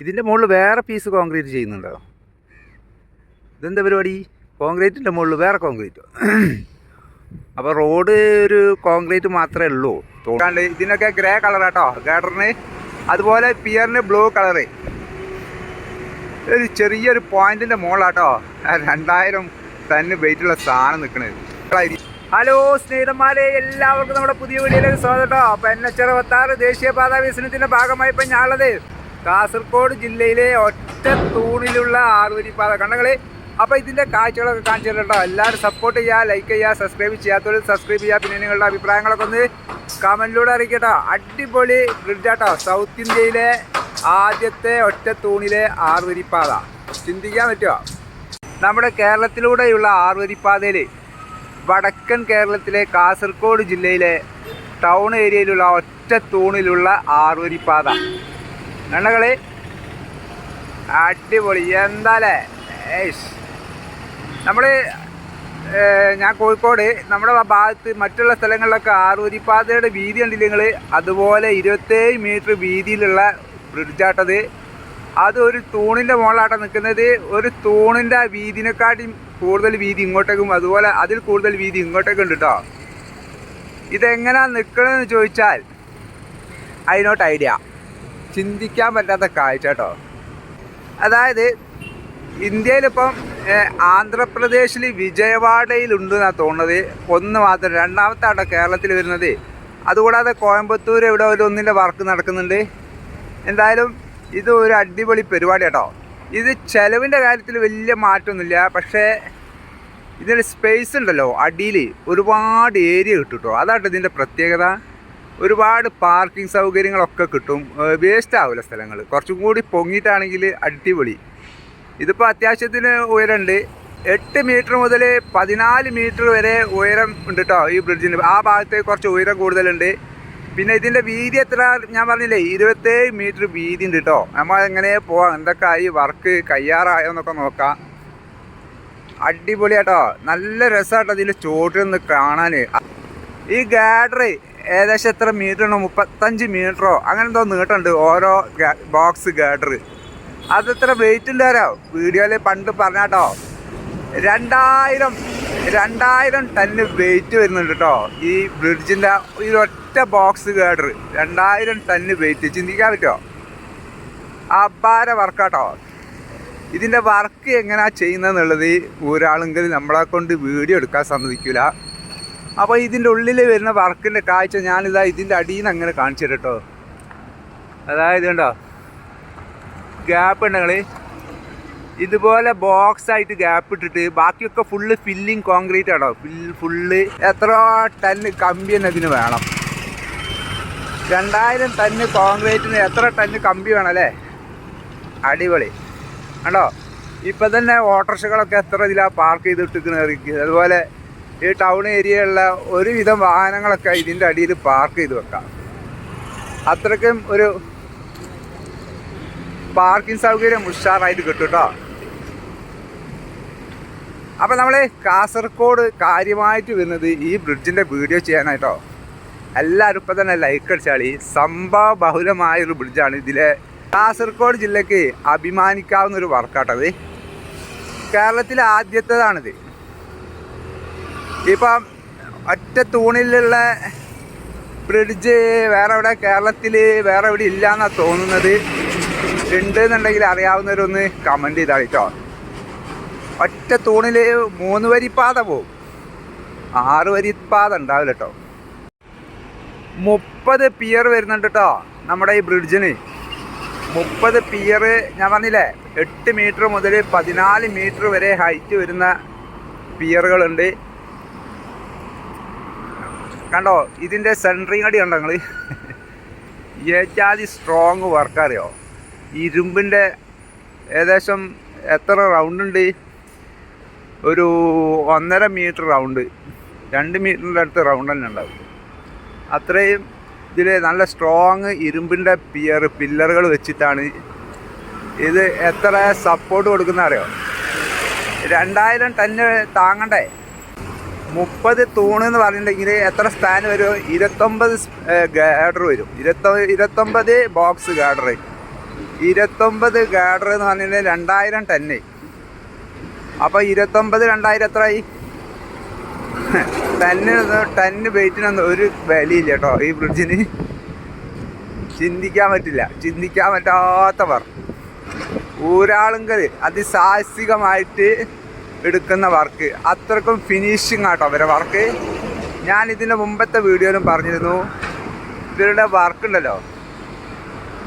ഇതിന്റെ മുകളിൽ വേറെ പീസ് കോൺക്രീറ്റ് ചെയ്യുന്നുണ്ടോ? ഇതെന്താ പരിപാടി? കോൺക്രീറ്റിന്റെ മുകളിൽ വേറെ കോൺക്രീറ്റോ അപ്പോൾ റോഡ് ഒരു കോൺക്രീറ്റ് മാത്രമേ ഉള്ളൂ. തോന്നാണ്ട് ഇതിനൊക്കെ ഗ്രേ കളറാട്ടോ ഗാഡറിന് അതുപോലെ പിയറിന് ബ്ലൂ കളറ് ഒരു ചെറിയൊരു പോയിന്റിന്റെ മുകളാട്ടോ രണ്ടായിരം തന്നെ വെയിറ്റുള്ള സാധനം നിൽക്കണത് ഹലോ സ്നേഹിതന്മാരെ എല്ലാവർക്കും നമ്മുടെ പുതിയ വീഡിയോയിലേക്ക് സ്വാഗതം കേട്ടോ. അപ്പൊ എൻ എച്ച് അറുപത്താറ് ദേശീയപാത വികസനത്തിന്റെ ഭാഗമായി ഇപ്പൊ ഞാനുള്ളത്. കാസർഗോഡ് ജില്ലയിലെ ഒറ്റ തൂണിലുള്ള ആറുവരിപ്പാത. കണ്ടങ്ങളെ അപ്പൊ ഇതിന്റെ കാഴ്ചകളൊക്കെ കാണിച്ചു എല്ലാവരും സപ്പോർട്ട് ചെയ്യുക ലൈക്ക് ചെയ്യുക സബ്സ്ക്രൈബ് ചെയ്യാത്തവർ സബ്സ്ക്രൈബ് ചെയ്യുക. പിന്നെ നിങ്ങളുടെ അഭിപ്രായങ്ങളൊക്കെ ഒന്ന് കമന്റിലൂടെ അറിയിക്കട്ടോ അടിപൊളി ബ്രിഡ്ജാട്ടോ സൗത്ത് ഇന്ത്യയിലെ ആദ്യത്തെ ഒറ്റ തൂണിലെ ആറുവരിപ്പാത. ചിന്തിക്കാൻ പറ്റുമോ നമ്മുടെ കേരളത്തിലൂടെയുള്ള ആറുവരിപ്പാതയിൽ വടക്കൻ കേരളത്തിലെ കാസർഗോഡ് ജില്ലയിലെ ടൗൺ ഏരിയയിലുള്ള ഒറ്റ തൂണിലുള്ള ആറുവരിപ്പാത. കണ്ടകൾ അടിപൊളി. എന്താലേ? ഏഷ് നമ്മൾ ഞാൻ കോഴിക്കോട് നമ്മുടെ ഭാഗത്ത് മറ്റുള്ള സ്ഥലങ്ങളിലൊക്കെ ആറുവരിപ്പാതയുടെ വീതി കണ്ടില്ല നിങ്ങൾ അതുപോലെ ഇരുപത്തേഴ് മീറ്റർ വീതിയിലുള്ള ബ്രിഡ്ജാട്ടത് അത് ഒരു തൂണിന്റെ മുകളിലാട്ടം നിൽക്കുന്നത് ഒരു തൂണിന്റെ വീതിനെക്കാട്ടിയും കൂടുതൽ വീതി ഇങ്ങോട്ടേക്കും അതുപോലെ അതിൽ കൂടുതൽ വീതി ഇങ്ങോട്ടേക്കും ഉണ്ട് കേട്ടോ ഇതെങ്ങനെയാണ് നിൽക്കണമെന്ന് ചോദിച്ചാൽ ഐ നോട്ട് ഐഡിയ ചിന്തിക്കാൻ പറ്റാത്ത കാഴ്ച കേട്ടോ. അതായത് ഇന്ത്യയിലിപ്പം ആന്ധ്രാപ്രദേശിൽ വിജയവാഡയിലുണ്ടെന്നാണ് തോന്നുന്നത്. ഒന്ന് മാത്രം രണ്ടാമത്തെ ആട്ടോ കേരളത്തിൽ വരുന്നത്. അതുകൂടാതെ കോയമ്പത്തൂർ ഇവിടെ ഒരു ഒന്നിന്റെ വർക്ക് നടക്കുന്നുണ്ട്. എന്തായാലും ഇത് ഒരു അടിപൊളി പരിപാടി കേട്ടോ. ഇത് ചിലവിന്റെ കാര്യത്തിൽ വലിയ മാറ്റമൊന്നുമില്ല. പക്ഷേ ഇതിന്റെ സ്പേസ് ഉണ്ടല്ലോ അടിയിൽ ഒരുപാട് ഏരിയ കിട്ടും കേട്ടോ. അതാട്ടോ ഇതിന്റെ പ്രത്യേകത. ഒരുപാട് പാർക്കിംഗ് സൗകര്യങ്ങളൊക്കെ കിട്ടും. വേസ്റ്റ് ആവില്ല സ്ഥലങ്ങൾ കുറച്ചും കൂടി പൊങ്ങിയിട്ടാണെങ്കിൽ അടിപൊളി. ഇതിപ്പോൾ അത്യാവശ്യത്തിന് ഉയരമുണ്ട് എട്ട് മീറ്റർ മുതൽ പതിനാല് മീറ്റർ വരെ ഉയരം ഉണ്ട് കേട്ടോ ഈ ബ്രിഡ്ജിന്. ആ ഭാഗത്ത് കുറച്ച് ഉയരം കൂടുതലുണ്ട്. പിന്നെ ഇതിന്റെ വീതി എത്ര? ഞാൻ പറഞ്ഞില്ലേ ഇരുപത്തേഴ് മീറ്റർ വീതി ഉണ്ട് കേട്ടോ നമ്മൾ എങ്ങനെ പോവാം? എന്തൊക്കെ ആയി വർക്ക് കയ്യാറായോ എന്നൊക്കെ നോക്കാം. അടിപൊളിയാട്ടോ നല്ല രസമാട്ടോ ഇതിൽ ചോട്ടിൽ നിന്ന് കാണാൻ ഈ ഗാഡർ ഏകദേശം എത്ര മീറ്റർ ഉണ്ടോ? മുപ്പത്തഞ്ച് മീറ്ററോ അങ്ങനെ എന്തോ നീട്ടമുണ്ട് ഓരോ ബോക്സ് ഗാഡർ അതെത്ര വെയിറ്റ് ഉണ്ടാരോ വീഡിയോയിൽ പണ്ട് പറഞ്ഞാട്ടോ. രണ്ടായിരം രണ്ടായിരം ടണ്ണ് വെയിറ്റ് വരുന്നുണ്ട് കേട്ടോ ഈ ബ്രിഡ്ജിന്റെ ഈ ഒറ്റ ബോക്സ് ഗാഡർ രണ്ടായിരം ടണ്ണ് വെയിറ്റ് ചിന്തിക്കാൻ പറ്റുമോ അപാര വർക്കാട്ടോ ഇതിന്റെ വർക്ക് എങ്ങനെയാ ചെയ്യുന്നതെന്നുള്ളത് ഒരാളെങ്കിലും നമ്മളെ കൊണ്ട് വീഡിയോ എടുക്കാൻ സമ്മതിക്കില്ല അപ്പോൾ ഇതിന്റെ ഉള്ളിൽ വരുന്ന വർക്കിന്റെ കാഴ്ച ഞാനിതാ ഇതിന്റെ അടിയിൽ നിന്ന് അങ്ങനെ കാണിച്ചു കേട്ടോ. അതായത് കണ്ടോ? ഗ്യാപ്പ് ഉണ്ടെങ്കിൽ ഇതുപോലെ ബോക്സ് ആയിട്ട് ഗ്യാപ്പ് ഇട്ടിട്ട് ബാക്കിയൊക്കെ ഫുള്ള് ഫില്ലിങ് കോൺക്രീറ്റ് ആണോ? ഫിൽ ഫുള്ള് എത്ര ടൺ കമ്പി തന്നെ ഇതിന് വേണം. രണ്ടായിരം ടന്ന് കോൺക്രീറ്റിന് എത്ര ടൺ കമ്പി വേണം അല്ലേ? അടിപൊളി. കണ്ടോ? ഇപ്പം തന്നെ ഓട്ടോറിക്ഷകളൊക്കെ എത്ര ഇതിലാണ് പാർക്ക് ചെയ്തിട്ടിരിക്കുന്നത് അതുപോലെ ഈ ടൗൺ ഏരിയയിലുള്ള ഒരുവിധം വാഹനങ്ങളൊക്കെ ഇതിന്റെ അടിയിൽ പാർക്ക് ചെയ്ത് വെക്കാം. അത്രയ്ക്കും ഒരു പാർക്കിംഗ് സൗകര്യം ഉഷാറായിട്ട് കിട്ടും കേട്ടോ. അപ്പം നമ്മൾ കാസർഗോഡ് കാര്യമായിട്ട് വരുന്നത് ഈ ബ്രിഡ്ജിന്റെ വീഡിയോ ചെയ്യാനായിട്ടോ എല്ലാവരും ഇപ്പം തന്നെ ലൈക്ക് അടിച്ചാളി. സംഭവ ബഹുലമായ ഒരു ബ്രിഡ്ജാണ് ഇതിലെ. കാസർഗോഡ് ജില്ലയ്ക്ക് അഭിമാനിക്കാവുന്ന ഒരു വർക്കാട്ടത് കേരളത്തിലെ ആദ്യത്തേതാണിത്. ഇപ്പം ഒറ്റ തൂണിലുള്ള ബ്രിഡ്ജ് വേറെ എവിടെ കേരളത്തിൽ വേറെ എവിടെ ഇല്ല തോന്നുന്നത്. ഉണ്ട് എന്നുണ്ടെങ്കിൽ അറിയാവുന്നവരൊന്ന് കമന്റ് ചെയ്താൽ കേട്ടോ. ഒറ്റ തൂണിൽ മൂന്ന് വരിപ്പാത പോവും. ആറ് വരിപ്പാത ഉണ്ടാവില്ല കേട്ടോ. മുപ്പത് പിയർ വരുന്നുണ്ട് കേട്ടോ നമ്മുടെ ഈ ബ്രിഡ്ജിന് മുപ്പത് പിയർ ഞാൻ പറഞ്ഞില്ലേ എട്ട് മീറ്റർ മുതൽ പതിനാല് മീറ്റർ വരെ ഹൈറ്റ് വരുന്ന പിയറുകളുണ്ട് കണ്ടോ ഇതിന്റെ സെൻട്രിങ് അടി കണ്ടോ നിങ്ങൾ ഏറ്റാതി സ്ട്രോങ് വർക്ക് അറിയോ? ഇരുമ്പിന്റെ ഏകദേശം എത്ര റൗണ്ട് ഉണ്ട്? ഒരു ഒന്നര മീറ്റർ റൗണ്ട് രണ്ട് മീറ്ററിന്റെ അടുത്ത് റൗണ്ട് തന്നെ ഉണ്ടാവും. അത്രയും ഇതിൽ നല്ല സ്ട്രോങ് ഇരുമ്പിന്റെ പിയർ പില്ലറുകൾ വെച്ചിട്ടാണ് ഇത് എത്ര സപ്പോർട്ട് കൊടുക്കുന്ന അറിയോ? രണ്ടായിരം ടന്ന് താങ്ങണ്ടേ? മുപ്പത് തൂണ് എന്ന് പറഞ്ഞിട്ടുണ്ടെങ്കിൽ എത്ര സ്പാൻ വരും? ഇരുപത്തൊമ്പത് ഗാഡർ വരും. ഇരുപത്തൊ ഇരുപത്തൊമ്പത് ബോക്സ് ഗാഡർ ഇരുപത്തൊമ്പത് ഗാഡർ എന്ന് പറഞ്ഞിട്ടുണ്ടെങ്കിൽ രണ്ടായിരം ടന്നെ അപ്പോൾ ഇരുപത്തൊമ്പത് രണ്ടായിരം എത്രയായി? ടന്നിന് ടന്ന് വെയിറ്റിനൊന്നും ഒരു വിലയില്ല കേട്ടോ ഈ ബ്രിഡ്ജിന് ചിന്തിക്കാൻ പറ്റില്ല. ചിന്തിക്കാൻ പറ്റാത്തവർ ഊരാളുങ്കൽ അതിസാഹസികമായിട്ട് എടുക്കുന്ന വർക്ക് അത്രക്കും ഫിനിഷിങ് ആട്ടോ അവരെ വർക്ക് ഞാൻ ഇതിന്റെ മുമ്പത്തെ വീഡിയോയിലും പറഞ്ഞിരുന്നു ഇവരുടെ വർക്ക് ഉണ്ടല്ലോ.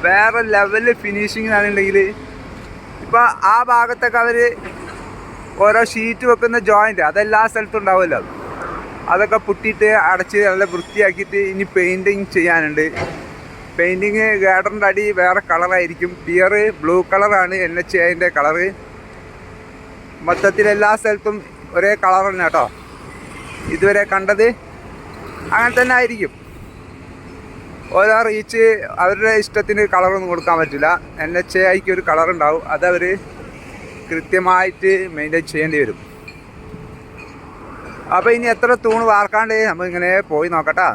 വേറെ ലെവലിൽ ഫിനിഷിങ് ആണെന്നുണ്ടെങ്കിൽ ഇപ്പോൾ ആ ഭാഗത്തൊക്കെ അവർ ഓരോ ഷീറ്റ് വെക്കുന്ന ജോയിന്റ് അതെല്ലാ സ്ഥലത്തും ഉണ്ടാവുമല്ലോ. അതൊക്കെ പുട്ടിയിട്ട് അടച്ച് നല്ല വൃത്തിയാക്കിയിട്ട് ഇനി പെയിന്റിങ് ചെയ്യാനുണ്ട്. പെയിന്റിങ് ഗാർഡറിന്റെ അടി വേറെ കളറായിരിക്കും പിയർ ബ്ലൂ കളറാണ് എൻ എച്ച് ഐന്റെ കളറ് മൊത്തത്തിൽ എല്ലാ സ്ഥലത്തും ഒരേ കളർ തന്നെ കേട്ടോ. ഇതുവരെ കണ്ടത് അങ്ങനെ തന്നെ ആയിരിക്കും. ഓരോ റീച്ച് അവരുടെ ഇഷ്ടത്തിന് കളറൊന്നും കൊടുക്കാൻ പറ്റില്ല. എൻ എച്ച് ഐക്ക് ഒരു കളർ ഉണ്ടാവും. അതവർ കൃത്യമായിട്ട് മെയിന്റെയിൻ ചെയ്യേണ്ടി വരും. അപ്പോൾ ഇനി എത്ര തൂണ് വാർക്കാണ്ട് നമ്മളിങ്ങനെ പോയി നോക്കട്ടാ.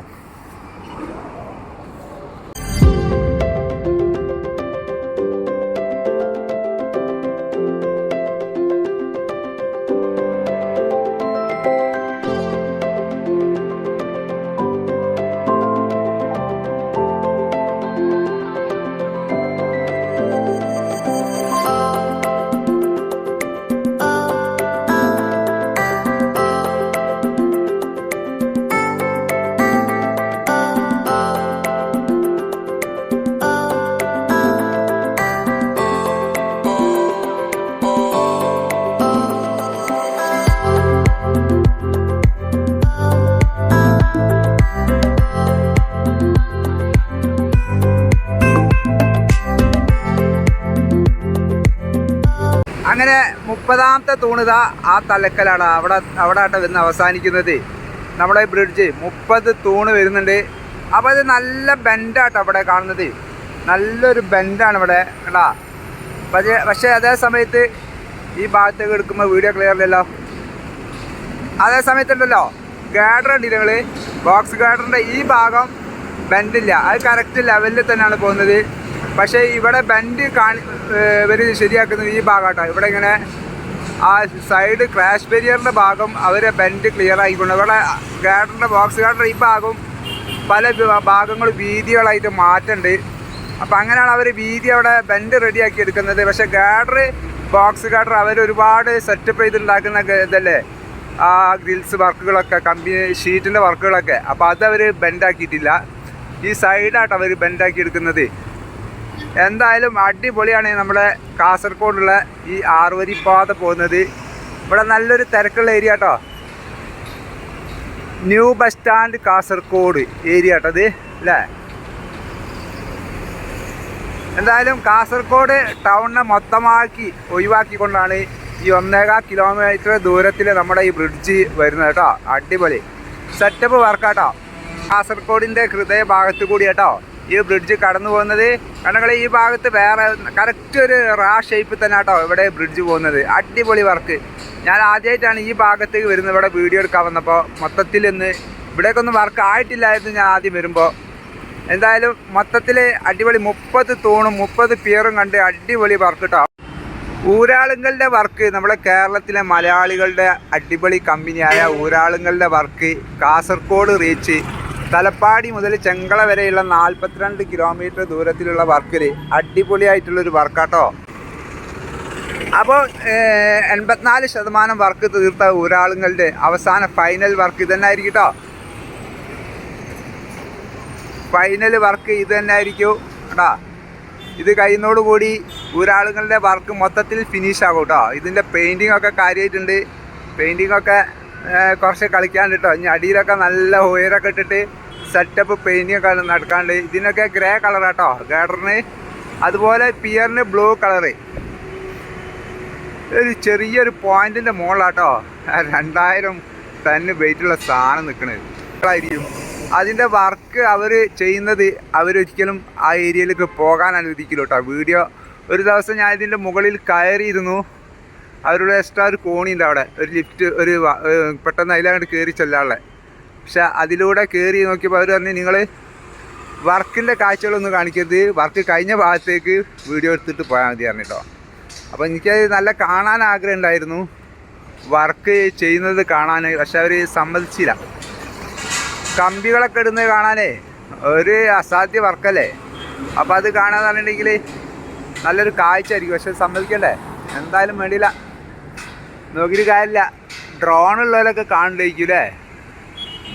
അങ്ങനെ മുപ്പതാമത്തെ തൂണിത ആ തലക്കലാണ് അവിടെ അവിടെ ആട്ടെ വന്ന് അവസാനിക്കുന്നത്. നമ്മുടെ ബ്രിഡ്ജ് മുപ്പത് തൂണ് വരുന്നുണ്ട്. അപ്പോൾ അത് നല്ല ബെൻഡാട്ടോ അവിടെ കാണുന്നത്. നല്ലൊരു ബെൻഡാണ് ഇവിടെ കേട്ടാ പക്ഷേ പക്ഷേ അതേ സമയത്ത് ഈ ഭാഗത്തേക്ക് എടുക്കുമ്പോൾ വീഡിയോ ക്ലിയർ ഇല്ലല്ലോ അതേ സമയത്തുണ്ടല്ലോ. ഗാഡർ ഉണ്ട് നിങ്ങൾ ബോക്സ് ഗാഡറിന്റെ ഈ ഭാഗം ബെൻഡില്ല അത് കറക്റ്റ് ലെവലിൽ തന്നെയാണ് പോകുന്നത്. പക്ഷേ ഇവിടെ ബെൻഡ് കാണി ഇവർ ശരിയാക്കുന്നത് ഈ ഭാഗമാട്ടോ ഇവിടെ ഇങ്ങനെ ആ സൈഡ് ക്രാഷ് ബെരിയറിന്റെ ഭാഗം അവരെ ബെൻഡ് ക്ലിയർ ആയിക്കൊണ്ട് ഇവിടെ ഗാഡറിന്റെ ബോക്സ് ഗാഡറിന്റെ ഈ ഭാഗം പല ഭാഗങ്ങൾ വീതികളായിട്ട് മാറ്റുന്നുണ്ട് അപ്പം അങ്ങനെയാണ് അവർ വീതി അവിടെ ബെൻഡ് റെഡിയാക്കി എടുക്കുന്നത്. പക്ഷേ ഗാഡർ ബോക്സ് ഗാഡർ അവർ ഒരുപാട് സെറ്റപ്പ് ചെയ്തുണ്ടാക്കുന്ന ഇതല്ലേ? ആ ഗ്രിൽസ് വർക്കുകളൊക്കെ കമ്പനി ഷീറ്റിന്റെ വർക്കുകളൊക്കെ. അപ്പോൾ അതവർ ബെൻഡാക്കിയിട്ടില്ല. ഈ സൈഡായിട്ട് അവർ ബെൻഡാക്കി എടുക്കുന്നത്. എന്തായാലും അടിപൊളിയാണ് നമ്മുടെ കാസർഗോഡുള്ള ഈ ആറുവരി പാത പോകുന്നത്. ഇവിടെ നല്ലൊരു തിരക്കുള്ള ഏരിയ കേട്ടോ new bus stand Kasaragod area കേട്ടോ ഇത് അല്ലേ? എന്തായാലും കാസർഗോഡ് ടൗണിനെ മൊത്തമാക്കി ഒഴിവാക്കിക്കൊണ്ടാണ് ഈ ഒന്നേകാ കിലോമീറ്റർ ദൂരത്തിൽ നമ്മുടെ ഈ ബ്രിഡ്ജ് വരുന്നത് കേട്ടോ. അടിപൊളി. സെറ്റപ്പ് വർക്കാട്ടോ കാസർഗോഡിന്റെ ഹൃദയ ഭാഗത്ത് കൂടി കേട്ടോ. ഈ ബ്രിഡ്ജ് കടന്നു പോകുന്നത്. കണ്ടങ്ങൾ ഈ ഭാഗത്ത് വേറെ കറക്റ്റ് ഒരു റാ ഷേപ്പിൽ തന്നെ കേട്ടോ ഇവിടെ ബ്രിഡ്ജ് പോകുന്നത്. അടിപൊളി വർക്ക് ഞാൻ ആദ്യമായിട്ടാണ് ഈ ഭാഗത്തേക്ക് വരുന്നത്. ഇവിടെ വീഡിയോ എടുക്കാൻ വന്നപ്പോൾ മൊത്തത്തിൽ ഇന്ന് ഇവിടേക്കൊന്നും വർക്ക് ആയിട്ടില്ലായിരുന്നു ഞാൻ ആദ്യം വരുമ്പോൾ എന്തായാലും മൊത്തത്തിൽ അടിപൊളി. മുപ്പത് തൂണും മുപ്പത് പിയറും കണ്ട് അടിപൊളി വർക്ക് കേട്ടോ ഊരാളുങ്ങളുടെ വർക്ക് നമ്മുടെ കേരളത്തിലെ മലയാളികളുടെ അടിപൊളി കമ്പനിയായ ഊരാളുങ്ങളുടെ വർക്ക് കാസർഗോഡ് റീച്ച് തലപ്പാടി മുതൽ ചെങ്കള വരെയുള്ള നാൽപ്പത്തിരണ്ട് കിലോമീറ്റർ ദൂരത്തിലുള്ള വർക്കിൽ അടിപൊളിയായിട്ടുള്ളൊരു വർക്കാട്ടോ അപ്പോൾ എൺപത്തിനാല് ശതമാനം വർക്ക് തീർത്ത ഊരാളുങ്ങളുടെ അവസാന ഫൈനൽ വർക്ക് ഇതന്നെ ആയിരിക്കും കേട്ടോ ഫൈനൽ വർക്ക് ഇത് തന്നെ ആയിരിക്കും കേട്ടോ ഇത് കഴിയുന്നതോടുകൂടി ഊരാളുകളുടെ വർക്ക് മൊത്തത്തിൽ ഫിനിഷ് ആകും കേട്ടോ ഇതിന്റെ പെയിന്റിംഗ് ഒക്കെ കാര്യമായിട്ടുണ്ട് പെയിന്റിംഗ് ഒക്കെ കുറച്ച് കളിക്കാണ്ട് കേട്ടോ ഇനി അടിയിലൊക്കെ നല്ല ഉയരൊക്കെ ഇട്ടിട്ട് സെറ്റപ്പ് പെയിന്റിംഗ് ഒക്കെ നടക്കാണ്ട് ഇതിനൊക്കെ ഗ്രേ കളർ കേട്ടോ ഗാഡറിന് അതുപോലെ പിയറിന് ബ്ലൂ കളറ് ഒരു ചെറിയൊരു പോയിന്റിന്റെ മുകളിലാട്ടോ രണ്ടായിരം തന്നെ വെയിറ്റുള്ള സാധനം നിൽക്കണത് ആയിരിക്കും അതിന്റെ വർക്ക് അവർ ചെയ്യുന്നത് അവരൊരിക്കലും ആ ഏരിയയിലേക്ക് പോകാൻ അനുവദിക്കില്ല കേട്ടോ. വീഡിയോ ഒരു ദിവസം ഞാൻ ഇതിന്റെ മുകളിൽ കയറിയിരുന്നു. അവരുടെ എക്സ്ട്രാ ഒരു കോണിയുണ്ട് അവിടെ. ഒരു ലിഫ്റ്റ് ഒരു പെട്ടെന്ന് അതിലങ്ങോട്ട് കയറി ചെല്ലാനുള്ള. പക്ഷെ അതിലൂടെ കയറി നോക്കിയപ്പോൾ അവർ പറഞ്ഞു നിങ്ങൾ വർക്കിന്റെ കാഴ്ചകളൊന്നും കാണിക്കരുത്. വർക്ക് കഴിഞ്ഞ ഭാഗത്തേക്ക് വീഡിയോ എടുത്തിട്ട് പോയാൽ മതി കേട്ടോ. അപ്പോൾ എനിക്ക് നല്ല കാണാൻ ആഗ്രഹം ഉണ്ടായിരുന്നു. വർക്ക് ചെയ്യുന്നത് കാണാൻ. പക്ഷെ അവർ സമ്മതിച്ചില്ല. കമ്പികളൊക്കെ ഇടുന്നത് കാണാനേ ഒരു അസാധ്യ വർക്കല്ലേ? അപ്പോൾ അത് കാണാന്ന് പറഞ്ഞിട്ടുണ്ടെങ്കിൽ നല്ലൊരു കാഴ്ച ആയിരിക്കും പക്ഷെ സമ്മതിക്കണ്ടേ? എന്തായാലും വേണ്ടിയില്ല. നോക്കിയിട്ട് കാര്യമില്ല. ഡ്രോൺ ഉള്ളവരൊക്കെ കാണണ്ടായിരിക്കും അല്ലേ?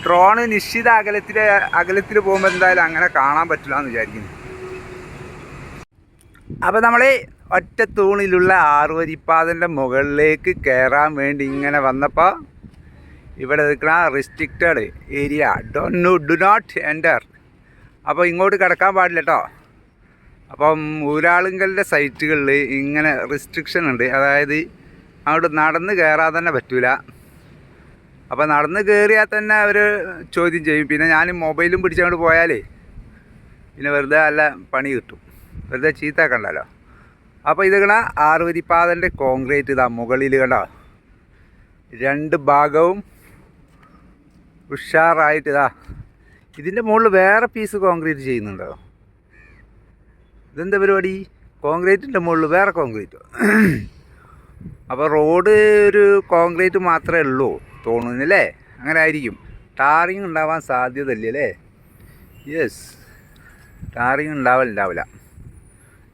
ഡ്രോണ് നിശ്ചിത അകലത്തിൽ അകലത്തിൽ പോകുമ്പോൾ എന്തായാലും അങ്ങനെ കാണാൻ പറ്റില്ല എന്ന് വിചാരിക്കുന്നു. അപ്പോൾ നമ്മൾ ഒറ്റ തൂണിലുള്ള ആറുവരിപ്പാതന്റെ മുകളിലേക്ക് കയറാൻ വേണ്ടി ഇങ്ങനെ വന്നപ്പോൾ ഇവിടെ നിൽക്കുന്ന restricted area do do not enter അപ്പോൾ ഇങ്ങോട്ട് കിടക്കാൻ പാടില്ല കേട്ടോ അപ്പം ഊരാളുങ്കലിന്റെ സൈറ്റുകളിൽ ഇങ്ങനെ റിസ്ട്രിക്ഷൻ ഉണ്ട്. അതായത് അങ്ങോട്ട് നടന്ന് കയറാൻ തന്നെ പറ്റൂല. അപ്പോൾ നടന്ന് കയറിയാൽ തന്നെ അവർ ചോദ്യം ചെയ്യും. പിന്നെ ഞാൻ മൊബൈലും പിടിച്ചങ്ങോട്ട് പോയാലേ പിന്നെ വെറുതെ നല്ല പണി കിട്ടും. വെറുതെ ചീത്താക്കണ്ടല്ലോ അപ്പോൾ ഇത് കണ ആറുവരിപ്പാതന്റെ കോൺക്രീറ്റ് ഇതാ മുകളിൽ കണ്ടോ? രണ്ട് ഭാഗവും ഉഷാറായിട്ട് ഇതാ. ഇതിന്റെ മുകളിൽ വേറെ പീസ് കോൺക്രീറ്റ് ചെയ്യുന്നുണ്ടോ ഇതെന്താ പരിപാടി? കോൺക്രീറ്റിന്റെ മുകളിൽ വേറെ കോൺക്രീറ്റ് അപ്പോൾ റോഡ് ഒരു കോൺക്രീറ്റ് മാത്രമേ ഉള്ളൂ തോന്നുന്നില്ലേ അങ്ങനെ ആയിരിക്കും. ടാറിങ് ഉണ്ടാവാൻ സാധ്യതയില്ല അല്ലേ? യെസ് ടാറിങ് ഉണ്ടാവില്ല.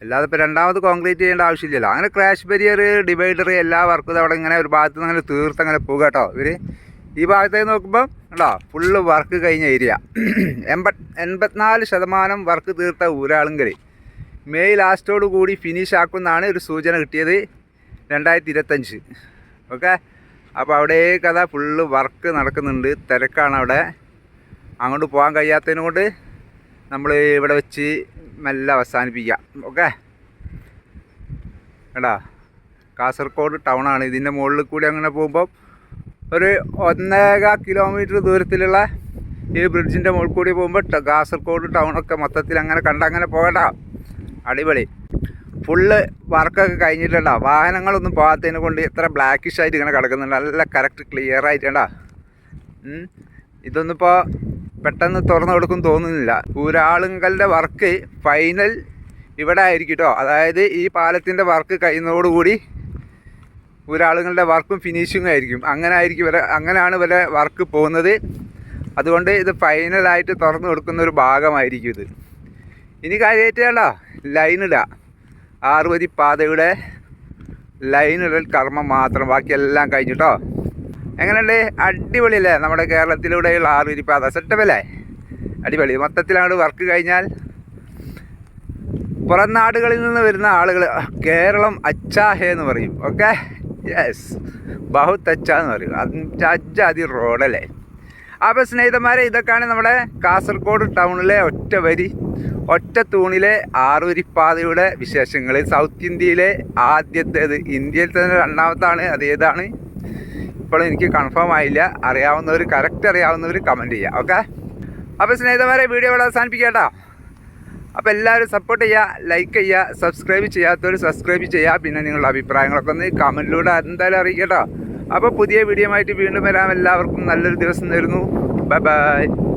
അല്ലാതെ ഇപ്പോൾ രണ്ടാമത് കോൺക്രീറ്റ് ചെയ്യേണ്ട ആവശ്യമില്ലല്ലോ. അങ്ങനെ ക്രാഷ് ബരിയർ ഡിവൈഡർ എല്ലാ വർക്കും അവിടെ ഇങ്ങനെ ഒരു ഭാഗത്ത് നിന്ന് അങ്ങനെ തീർത്ത് അങ്ങനെ പോകുക കേട്ടോ ഇവർ ഈ ഭാഗത്തേക്ക് നോക്കുമ്പോൾ കേട്ടോ ഫുള്ള് വർക്ക് കഴിഞ്ഞ ഏരിയ എൺപത് എൺപത്തിനാല് ശതമാനം വർക്ക് തീർത്ത ഊരാളുങ്കൽ മെയ് ലാസ്റ്റോട് കൂടി ഫിനിഷ് ആക്കുമെന്നാണ് ഒരു സൂചന കിട്ടിയത് രണ്ടായിരത്തി ഇരുപത്തഞ്ച് ഓക്കെ അപ്പോൾ അവിടെ കഥ ഫുള്ള് വർക്ക് നടക്കുന്നുണ്ട്. തിരക്കാണ് അവിടെ. അങ്ങോട്ട് പോകാൻ കഴിയാത്തതിനെ കൊണ്ട് നമ്മൾ ഇവിടെ വെച്ച് മെല്ലെ അവസാനിപ്പിക്കാം. ഓക്കെ എടാ കാസർഗോഡ് ടൗണാണ് ഇതിന്റെ മുകളിൽ കൂടി അങ്ങനെ പോകുമ്പോൾ ഒരു ഒന്നേക കിലോമീറ്റർ ദൂരത്തിലുള്ള ഈ ബ്രിഡ്ജിന്റെ മുകളിൽ പോകുമ്പോൾ കാസർഗോഡ് ടൗണൊക്കെ മൊത്തത്തിൽ അങ്ങനെ കണ്ട് അങ്ങനെ പോകണ്ട. അടിപൊളി. ഫുള്ള് വർക്കൊക്കെ കഴിഞ്ഞിട്ടുണ്ടോ. വാഹനങ്ങളൊന്നും പോകാത്തതിനെ കൊണ്ട് എത്ര ബ്ലാക്കിഷ് ആയിട്ട് ഇങ്ങനെ കിടക്കുന്നുണ്ട്. നല്ല കറക്റ്റ് ക്ലിയർ ആയിട്ടുണ്ടോ. ഇതൊന്നിപ്പോൾ പെട്ടെന്ന് തുറന്നു കൊടുക്കും തോന്നുന്നില്ല. ഊരാളുങ്കലിന്റെ വർക്ക് ഫൈനൽ ഇവിടെ ആയിരിക്കും കേട്ടോ അതായത് ഈ പാലത്തിന്റെ വർക്ക് കഴിയുന്നതോടുകൂടി ഊരാളുകളുടെ വർക്കും ഫിനിഷിങ്ങും ആയിരിക്കും. അങ്ങനെ ആയിരിക്കും വരെ അങ്ങനെയാണ് വരെ വർക്ക് പോകുന്നത്. അതുകൊണ്ട് ഇത് ഫൈനലായിട്ട് തുറന്നു കൊടുക്കുന്ന ഒരു ഭാഗമായിരിക്കും ഇത്. ഇനി കാര്യമായിട്ട് ലൈനിട ആറുവരി പാതയുടെ ലൈനിടൽ കർമ്മം മാത്രം. ബാക്കിയെല്ലാം കഴിഞ്ഞിട്ടോ എങ്ങനെയുണ്ട്? അടിപൊളിയല്ലേ നമ്മുടെ കേരളത്തിലൂടെയുള്ള ആറുപതി പാത. സെറ്റപ്പല്ലേ അടിപൊളി. മൊത്തത്തിലാണ് വർക്ക് കഴിഞ്ഞാൽ പുറം നാടുകളിൽ നിന്ന് വരുന്ന ആളുകൾ കേരളം അച്ചാഹേ എന്ന് പറയും. ഓക്കെ യെസ് ബഹുത്ത് അച്ച എന്ന് പറയും അജ്ജാതി റോഡല്ലേ. അപ്പോൾ സ്നേഹിതന്മാരെ ഇതൊക്കെയാണ് നമ്മുടെ കാസർഗോഡ് ടൗണിലെ ഒറ്റ വരി ഒറ്റ തൂണിലെ ആറുവരിപ്പാതയുടെ വിശേഷങ്ങൾ സൗത്ത് ഇന്ത്യയിലെ ആദ്യത്തേത് ഇന്ത്യയിൽ തന്നെ രണ്ടാമത്താണ് അത് ഏതാണ്? ഇപ്പോഴും എനിക്ക് കൺഫേം ആയില്ല. അറിയാവുന്നവർ കറക്റ്റ് അറിയാവുന്നവർ കമന്റ് ചെയ്യുക ഓക്കെ അപ്പോൾ സ്നേഹിതന്മാരെ വീഡിയോ ഇവിടെ അവസാനിപ്പിക്കാം അപ്പോൾ എല്ലാവരും സപ്പോർട്ട് ചെയ്യുക ലൈക്ക് ചെയ്യുക സബ്സ്ക്രൈബ് ചെയ്യാത്തവർ സബ്സ്ക്രൈബ് ചെയ്യുക പിന്നെ നിങ്ങളുടെ അഭിപ്രായങ്ങളൊക്കെ ഒന്ന് കമന്റിലൂടെ എന്തായാലും അറിയിക്കട്ടോ. അപ്പോൾ പുതിയ വീഡിയോ ആയിട്ട് വീണ്ടും വരാം. എല്ലാവർക്കും നല്ലൊരു ദിവസം തരുന്നു. Bye bye